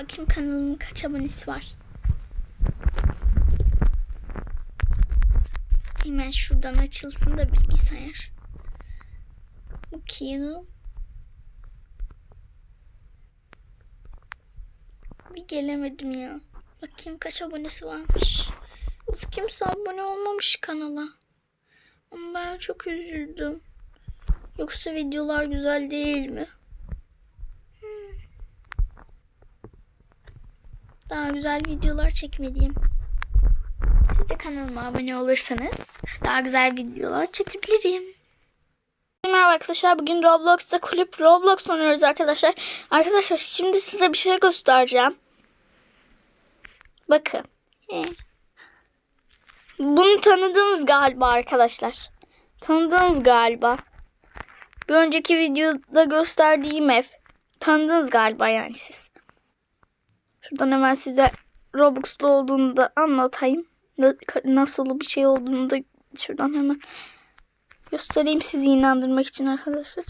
Bakayım kanalımın kaç abonesi var. Hemen şuradan açılsın da bilgisayar. Bakayım. Bir gelemedim ya. Bakayım kaç abonesi varmış. Of kimse abone olmamış kanala. Ama ben çok üzüldüm. Yoksa videolar güzel değil mi? Hmm. Daha güzel videolar çekmeliyim. Siz de kanalıma abone olursanız daha güzel videolar çekebilirim. Merhaba arkadaşlar. Bugün Roblox'ta kulüp Roblox oynuyoruz arkadaşlar. Arkadaşlar şimdi size bir şey göstereceğim. Bakın. Bunu tanıdınız galiba arkadaşlar. Tanıdınız galiba. Bir önceki videoda gösterdiğim ev. Tanıdınız galiba yani siz. Şuradan hemen size Robux'lu olduğunu da anlatayım. Na- Nasıl bir şey olduğunu da şuradan hemen göstereyim sizi inandırmak için arkadaşlar.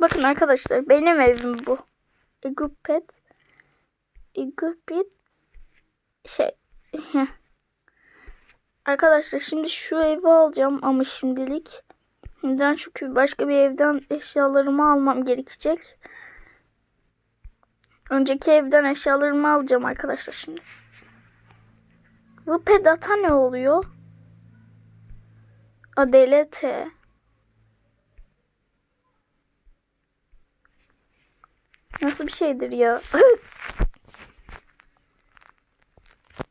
Bakın arkadaşlar benim evim bu. Egupet. Egupet. Şey. Arkadaşlar şimdi şu evi alacağım ama şimdilik. Neden? Çünkü başka bir evden eşyalarımı almam gerekecek. Önceki evden eşyalarımı alacağım arkadaşlar şimdi. Bu pedata ne oluyor? Adelete. Nasıl bir şeydir ya?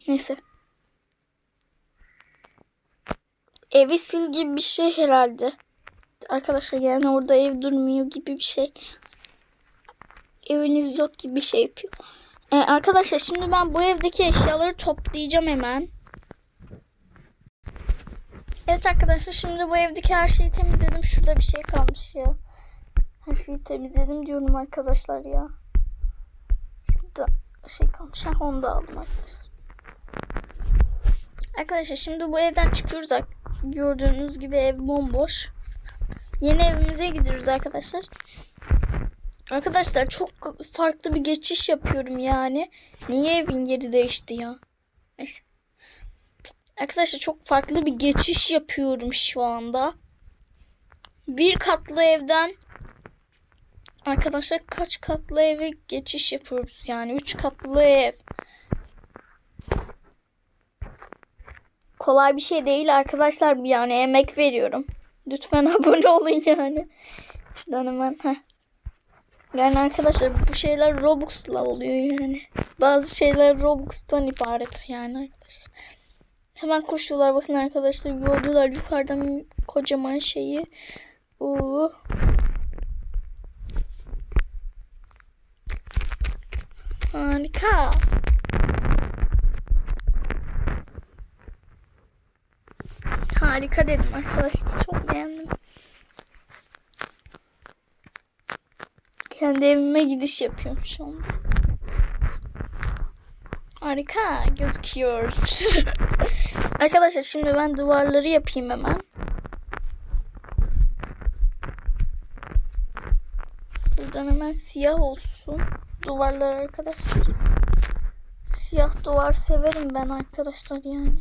Neyse. Evi sil gibi bir şey herhalde. Arkadaşlar yani orada ev durmuyor gibi bir şey. Eviniz yok gibi bir şey yapıyor. Ee, arkadaşlar şimdi ben bu evdeki eşyaları toplayacağım hemen. Evet arkadaşlar şimdi bu evdeki her şeyi temizledim. Şurada bir şey kalmış ya. Her şeyi temizledim diyorum arkadaşlar ya. Şurada şey kalmış. Ha, onu da aldım arkadaşlar. Arkadaşlar şimdi bu evden çıkıyoruz. Gördüğünüz gibi ev bomboş. Yeni evimize gidiyoruz arkadaşlar. Arkadaşlar çok farklı bir geçiş yapıyorum yani. Niye evin yeri değişti ya? Neyse. Arkadaşlar çok farklı bir geçiş yapıyorum şu anda. Bir katlı evden Arkadaşlar kaç katlı eve geçiş yapıyoruz yani. Üç katlı ev. Kolay bir şey değil arkadaşlar yani emek veriyorum. Lütfen abone olun yani. Şuradan hemen heh. Yani arkadaşlar bu şeyler Robux'la oluyor yani. Bazı şeyler Robux'tan ibaret yani arkadaşlar. Hemen koşuyorlar bakın arkadaşlar gördüler yukarıdan kocaman şeyi. Oo. Harika. Harika dedim arkadaşlar. Çok beğendim. Kendi evime gidiş yapıyorum şu anda. Harika gözüküyor. arkadaşlar şimdi ben duvarları yapayım hemen. Buradan hemen siyah olsun. Duvarlar arkadaşlar. Siyah duvar severim ben arkadaşlar yani.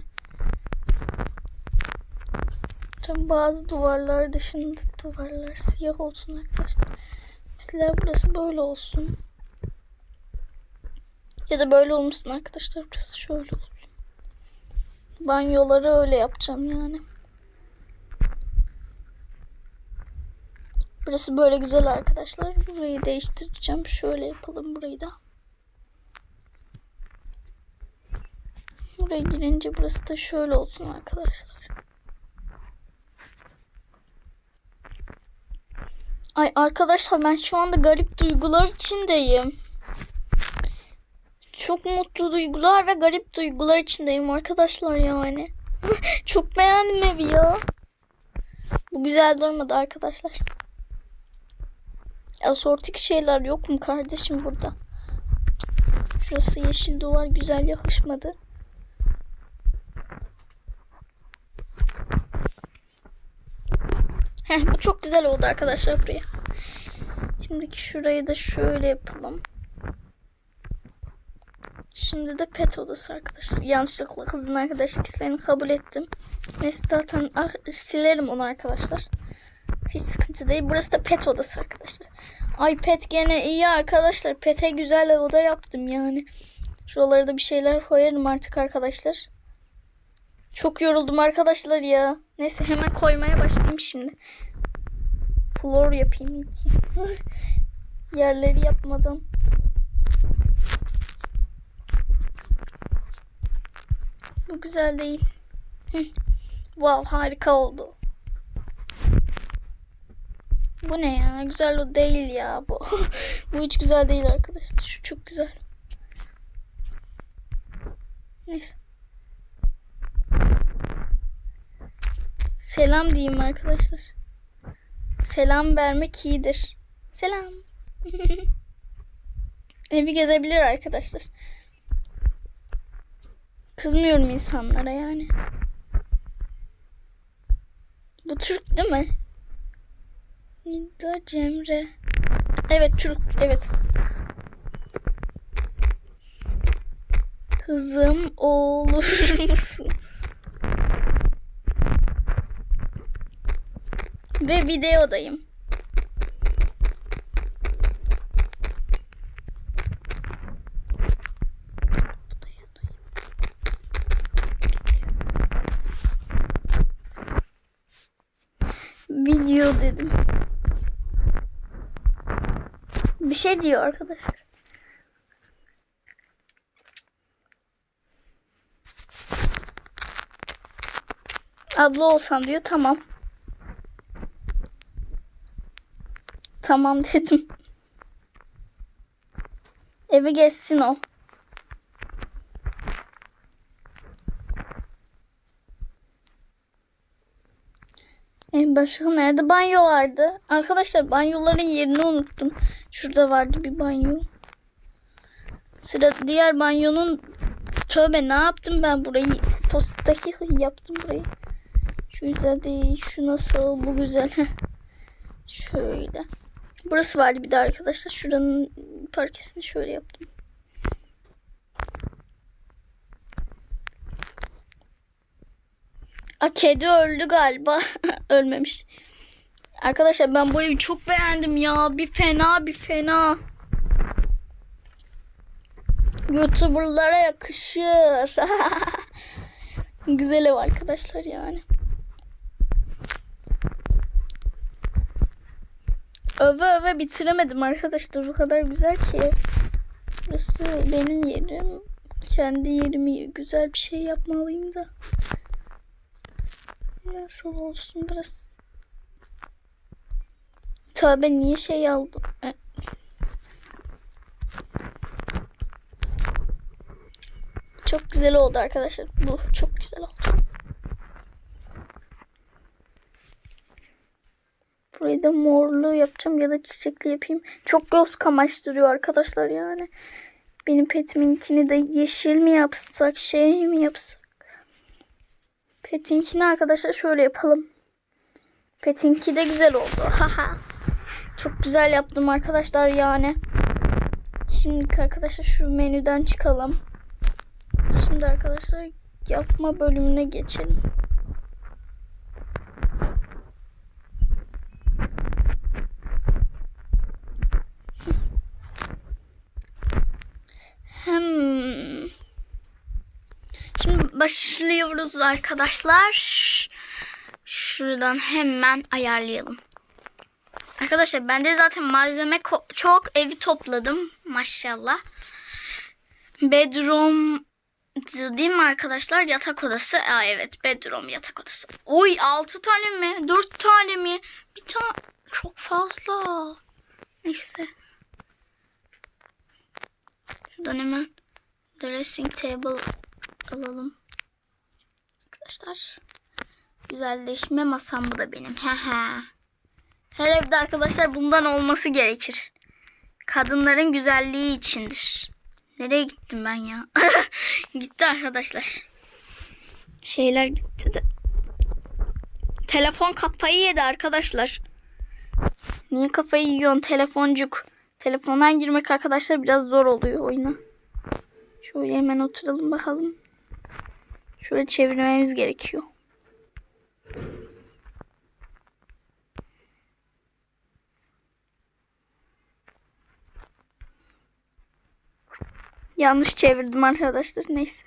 Tabi bazı duvarlar dışında duvarlar siyah olsun arkadaşlar. Mesela burası böyle olsun. Ya da böyle olmasın arkadaşlar. Burası şöyle olsun. Banyoları öyle yapacağım yani. Burası böyle güzel arkadaşlar. Burayı değiştireceğim. Şöyle yapalım burayı da. Buraya girince burası da şöyle olsun arkadaşlar. Ay arkadaşlar ben şu anda garip duygular içindeyim. Çok mutlu duygular ve garip duygular içindeyim arkadaşlar yani. Çok beğendim evi ya. Bu güzel durmadı arkadaşlar. Asortik şeyler yok mu kardeşim burada? Şurası yeşil duvar güzel yakışmadı. Heh, bu çok güzel oldu arkadaşlar buraya. Şimdi Şimdiki şurayı da şöyle yapalım. Şimdi de pet odası arkadaşlar. Yanlışlıkla kızın arkadaşlık isteğini kabul ettim. Neyse zaten ah, silerim onu arkadaşlar. Hiç sıkıntı değil. Burası da pet odası arkadaşlar. Ay pet gene iyi arkadaşlar. Pet'e güzel oda yaptım yani. Şuralara da bir şeyler koyarım artık arkadaşlar. Çok yoruldum arkadaşlar ya. Neyse hemen koymaya başlayayım şimdi. Floor yapayım ilk. Yerleri yapmadan. Bu güzel değil. Wow harika oldu. Bu ne ya? Güzel o değil ya bu. bu hiç güzel değil arkadaşlar. Şu çok güzel. Neyse. Selam diyeyim arkadaşlar. Selam vermek iyidir. Selam. Evi gezebilir arkadaşlar. Kızmıyorum insanlara yani. Bu Türk değil mi? Nida Cemre. Evet Türk. Evet. Kızım olur musun? Ve videodayım. Video dedim. Bir şey diyor arkadaşlar. Abla olsan diyor tamam. Tamam dedim. Eve geçsin o. En başka nerede banyo vardı? Arkadaşlar banyoların yerini unuttum. Şurada vardı bir banyo. Sıra diğer banyonun tövbe ne yaptım ben burayı? Posttaki yaptım burayı. Şu güzel değil. Şu nasıl? Bu güzel. Şöyle. Burası vardı bir de arkadaşlar. Şuranın parkesini şöyle yaptım. A kedi öldü galiba. Ölmemiş. Arkadaşlar ben bu evi çok beğendim ya. Bir fena bir fena. Youtuberlara yakışır. Güzel ev arkadaşlar yani. Öve öve bitiremedim arkadaşlar. O kadar güzel ki. Burası benim yerim. Kendi yerimi güzel bir şey yapmalıyım da. Nasıl olsun burası? Tövbe niye şey aldım? E- Çok güzel oldu arkadaşlar. Bu çok güzel oldu. Burayı da morlu yapacağım ya da çiçekli yapayım. Çok göz kamaştırıyor arkadaşlar yani. Benim petiminkini de yeşil mi yapsak şey mi yapsak? Petinkini arkadaşlar şöyle yapalım. Petinki de güzel oldu. Çok güzel yaptım arkadaşlar yani. Şimdi arkadaşlar şu menüden çıkalım. Şimdi arkadaşlar yapma bölümüne geçelim. Hmm. Şimdi başlıyoruz arkadaşlar. Şuradan hemen ayarlayalım. Arkadaşlar bende zaten malzeme çok evi topladım maşallah. Bedroom değil mi arkadaşlar? Yatak odası. Aa, evet bedroom yatak odası. Oy 6 tane mi? 4 tane mi? Bir tane çok fazla. Neyse. Şuradan hemen dressing table alalım. Arkadaşlar. Güzelleşme masam bu da benim. Her evde arkadaşlar bundan olması gerekir. Kadınların güzelliği içindir. Nereye gittim ben ya? gitti arkadaşlar. Şeyler gitti de. Telefon kafayı yedi arkadaşlar. Niye kafayı yiyorsun telefoncuk? Telefondan girmek arkadaşlar biraz zor oluyor oyuna. Şöyle hemen oturalım bakalım. Şöyle çevirmemiz gerekiyor. Yanlış çevirdim arkadaşlar. Neyse.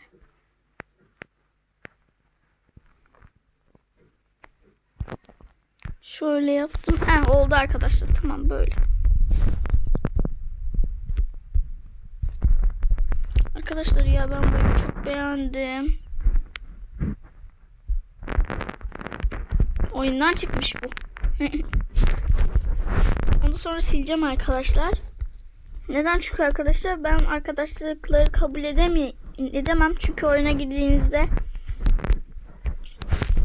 Şöyle yaptım. Heh, oldu arkadaşlar. Tamam böyle. Arkadaşlar ya ben bu evi çok beğendim. Oyundan çıkmış bu. Ondan sonra sileceğim arkadaşlar. Neden? Çünkü arkadaşlar ben arkadaşlıkları kabul edemem, edemem. Çünkü oyuna girdiğinizde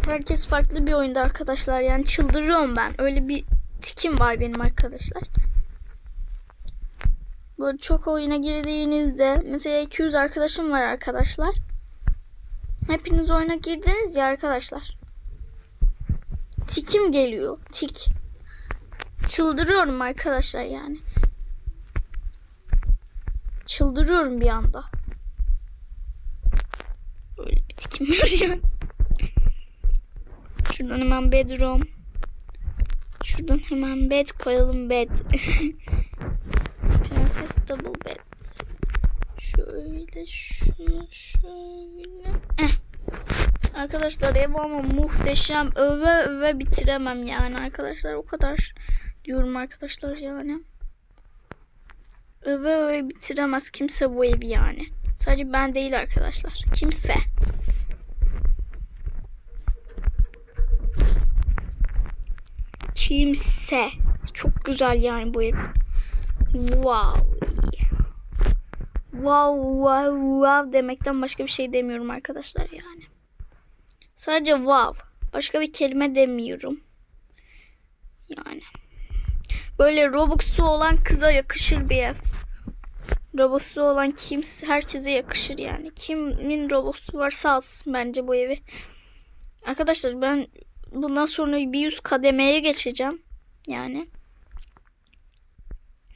herkes farklı bir oyunda arkadaşlar. Yani çıldırıyorum ben. Öyle bir tikim var benim arkadaşlar. Böyle çok oyuna girdiğinizde mesela 200 arkadaşım var arkadaşlar. Hepiniz oyuna girdiniz ya arkadaşlar. Tikim geliyor. Tik. Çıldırıyorum arkadaşlar yani. Çıldırıyorum bir anda. Böyle bir tikim var yani. Şuradan hemen bedroom. Şuradan hemen bed koyalım bed. Prenses double bed. Şöyle şöyle şöyle. Eh. Arkadaşlar ev ama muhteşem. Öve öve bitiremem yani arkadaşlar. O kadar diyorum arkadaşlar yani. Öve öve bitiremez kimse bu evi yani. Sadece ben değil arkadaşlar. Kimse. Kimse. Çok güzel yani bu ev. Wow. Wow wow wow demekten başka bir şey demiyorum arkadaşlar yani. Sadece wow. Başka bir kelime demiyorum. Yani. Böyle Robux'u olan kıza yakışır bir ev. Robux'u olan kimse herkese yakışır yani. Kimin Robux'u varsa alsın bence bu evi. Arkadaşlar ben bundan sonra bir yüz kademeye geçeceğim. Yani.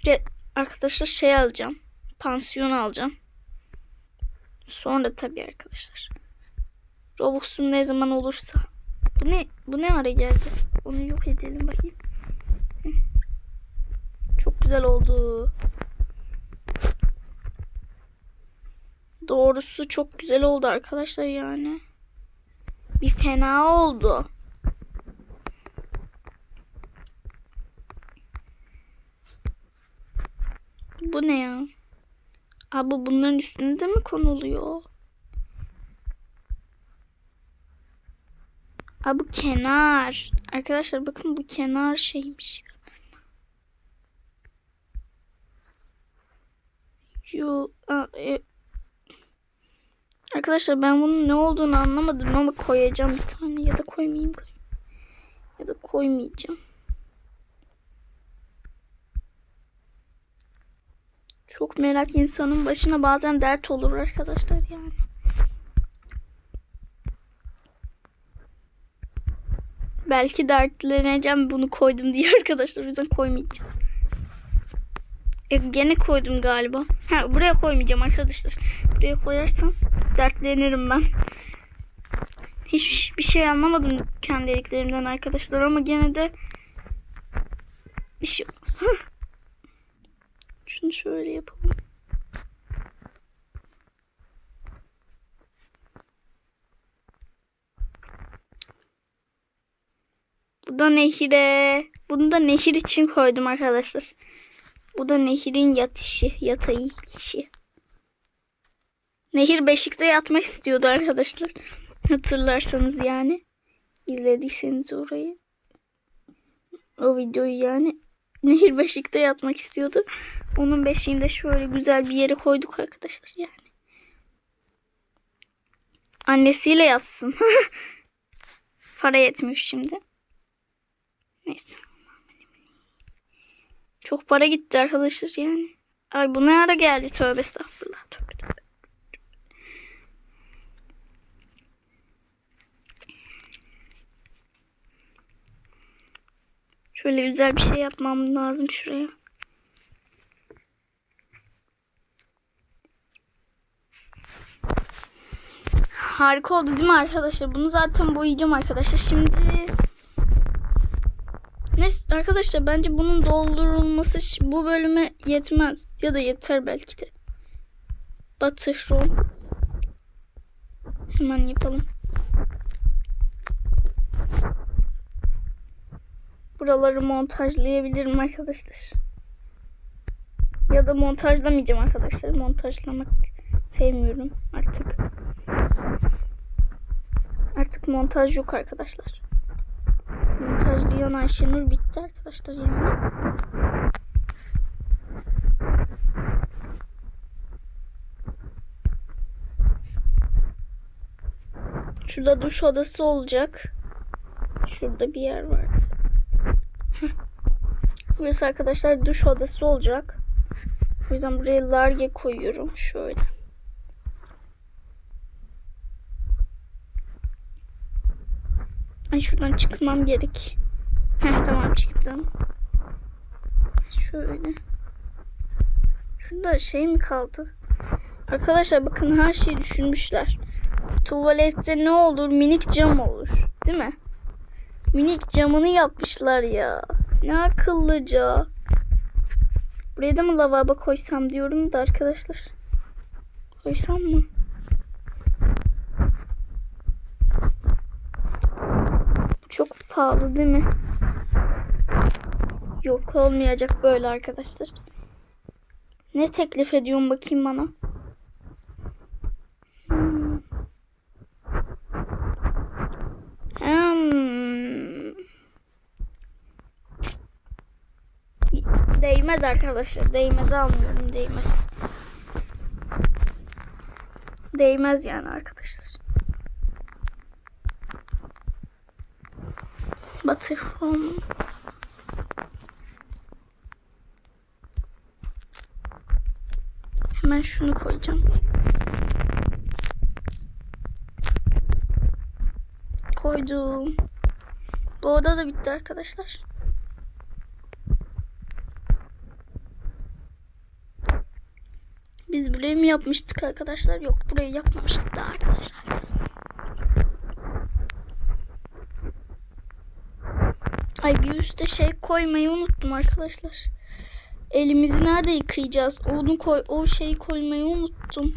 Re arkadaşlar şey alacağım. Pansiyon alacağım. Sonra tabii arkadaşlar. Robux'um ne zaman olursa. Bu ne? Bu ne ara geldi? Onu yok edelim bakayım. Çok güzel oldu. Doğrusu çok güzel oldu arkadaşlar yani. Bir fena oldu. Bu ne ya? Abi bunların üstüne de mi konuluyor? Abi bu kenar. Arkadaşlar bakın bu kenar şeymiş. Yo, a, e. Arkadaşlar ben bunun ne olduğunu anlamadım ama koyacağım bir tane ya da koymayayım. Ya da koymayacağım. Çok merak insanın başına bazen dert olur arkadaşlar yani. Belki dertleneceğim bunu koydum diye arkadaşlar o yüzden koymayacağım. E, gene koydum galiba. Ha, buraya koymayacağım arkadaşlar. Buraya koyarsam dertlenirim ben. Hiçbir şey anlamadım kendi dediklerimden arkadaşlar ama gene de bir şey olmaz. Şunu şöyle yapalım. Bu da nehire. Bunu da nehir için koydum arkadaşlar. Bu da nehirin yatışı, yatayı kişi. Nehir beşikte yatmak istiyordu arkadaşlar. Hatırlarsanız yani. İzlediyseniz orayı. O videoyu yani. Nehir beşikte yatmak istiyordu. Onun beşiğinde şöyle güzel bir yere koyduk arkadaşlar yani. Annesiyle yatsın. Para yetmiyor şimdi. Neyse. Çok para gitti arkadaşlar yani. Ay bu ne ara geldi tövbe estağfurullah. Tövbe tövbe. Şöyle güzel bir şey yapmam lazım şuraya. Harika oldu değil mi arkadaşlar? Bunu zaten boyayacağım arkadaşlar. Şimdi Neyse arkadaşlar bence bunun doldurulması bu bölüme yetmez. Ya da yeter belki de. Batır room. Hemen yapalım. Buraları montajlayabilirim arkadaşlar. Ya da montajlamayacağım arkadaşlar. Montajlamak sevmiyorum artık. Artık montaj yok arkadaşlar. Montajlayan Ayşenur bitti arkadaşlar yani. Şurada duş odası olacak. Şurada bir yer vardı. Burası arkadaşlar duş odası olacak. O yüzden buraya large koyuyorum. Şöyle. Ay şuradan çıkmam gerek. Heh tamam çıktım. Şöyle. Şurada şey mi kaldı? Arkadaşlar bakın her şeyi düşünmüşler. Tuvalette ne olur? Minik cam olur. Değil mi? Minik camını yapmışlar ya. Ne akıllıca. Buraya da mı lavabo koysam diyorum da arkadaşlar. Koysam mı? Çok pahalı değil mi? Yok olmayacak böyle arkadaşlar. Ne teklif ediyorsun bakayım bana? Hmm. Değmez arkadaşlar. Değmez almıyorum. Değmez. Değmez yani arkadaşlar. Batırım. Hemen şunu koyacağım. Koydum. Bu oda da bitti arkadaşlar. Biz burayı mı yapmıştık arkadaşlar? Yok burayı yapmamıştık daha arkadaşlar. Ay bir üstte şey koymayı unuttum arkadaşlar. Elimizi nerede yıkayacağız? Onu koy, o şeyi koymayı unuttum.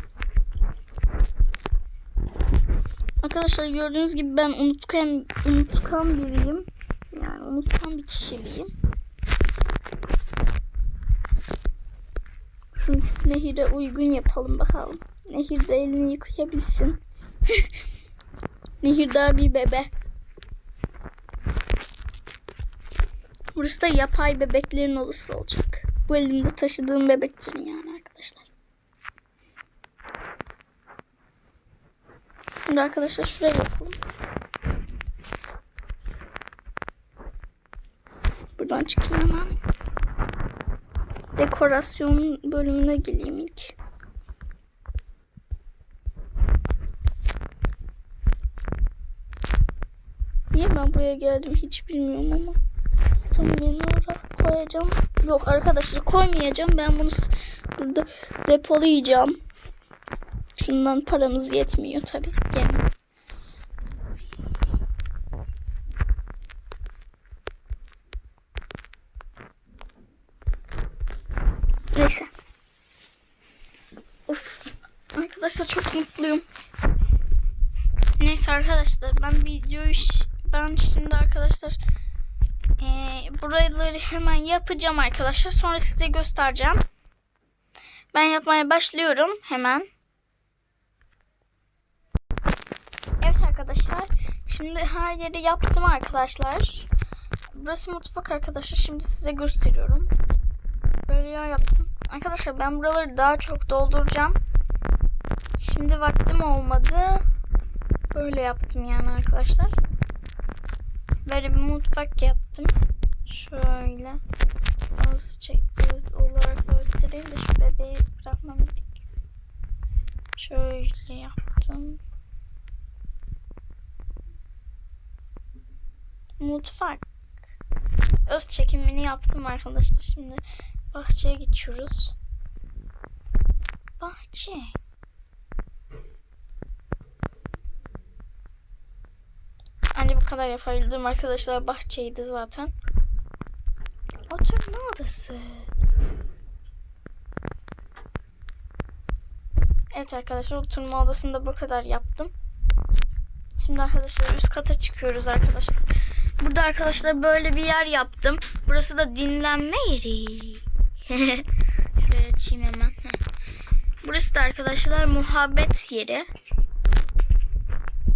Arkadaşlar gördüğünüz gibi ben unutkan unutkan biriyim. Yani unutkan bir kişiliğim. Şu nehire uygun yapalım bakalım. Nehirde elini yıkayabilsin. Nehir daha bir bebe. Burası da yapay bebeklerin odası olacak. Bu elimde taşıdığım bebeklerin yani arkadaşlar. Şimdi arkadaşlar şuraya yapalım. Buradan çıkayım hemen. Dekorasyon bölümüne geleyim ilk. Niye ben buraya geldim hiç bilmiyorum ama. Beni oraya koyacağım. Yok arkadaşlar koymayacağım. Ben bunu burada depolayacağım. Şundan paramız yetmiyor tabii. Gene. Neyse. Of. Arkadaşlar çok mutluyum. Neyse arkadaşlar ben videoyu ben şimdi arkadaşlar buraları hemen yapacağım arkadaşlar. Sonra size göstereceğim. Ben yapmaya başlıyorum hemen. Evet arkadaşlar. Şimdi her yeri yaptım arkadaşlar. Burası mutfak arkadaşlar. Şimdi size gösteriyorum. Böyle yer yaptım. Arkadaşlar ben buraları daha çok dolduracağım. Şimdi vaktim olmadı. Böyle yaptım yani arkadaşlar. Böyle bir mutfak yaptım. Şöyle. Az çek göz olarak göstereyim de şu bebeği bırakmam gerek. Şöyle yaptım. Mutfak. öz çekimini yaptım arkadaşlar. Şimdi bahçeye geçiyoruz. Bahçe. Anca bu kadar yapabildim arkadaşlar. Bahçeydi zaten. Oturma odası. Evet arkadaşlar oturma odasında bu kadar yaptım. Şimdi arkadaşlar üst kata çıkıyoruz arkadaşlar. Burada arkadaşlar böyle bir yer yaptım. Burası da dinlenme yeri. Şuraya açayım hemen. Burası da arkadaşlar muhabbet yeri.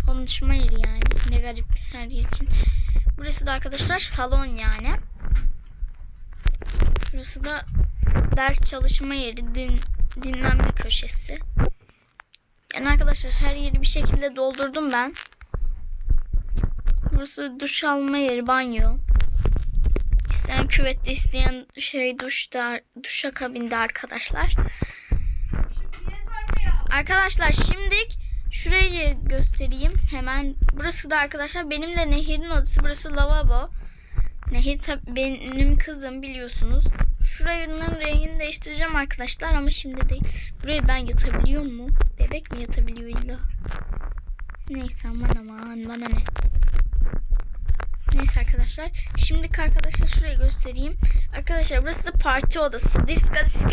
Konuşma yeri yani. Ne garip her yer için. Burası da arkadaşlar salon yani. Burası da ders çalışma yeri, din, dinlenme köşesi. Yani arkadaşlar her yeri bir şekilde doldurdum ben. Burası duş alma yeri, banyo. İsteyen küvette, isteyen şey duşta, duşa kabinde arkadaşlar. Arkadaşlar şimdilik şurayı göstereyim hemen. Burası da arkadaşlar benimle Nehir'in odası. Burası lavabo. Nehir benim kızım biliyorsunuz. Şuranın rengini değiştireceğim arkadaşlar ama şimdi değil. Buraya ben yatabiliyor mu? Bebek mi yatabiliyor illa? Neyse aman aman bana ne. Neyse arkadaşlar. Şimdiki arkadaşlar şurayı göstereyim. Arkadaşlar burası da parti odası. Disco disco.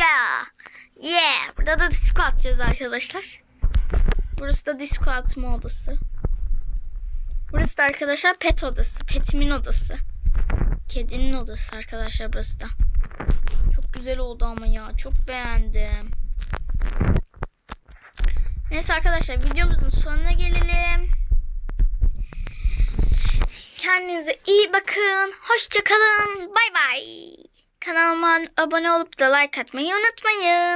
Yeah. Burada da disco atacağız arkadaşlar. Burası da disco atma odası. Burası da arkadaşlar pet odası. Petimin odası. Kedinin odası arkadaşlar burası da. Güzel oldu ama ya. Çok beğendim. Neyse arkadaşlar videomuzun sonuna gelelim. Kendinize iyi bakın. Hoşçakalın. Bay bay. Kanalıma abone olup da like atmayı unutmayın.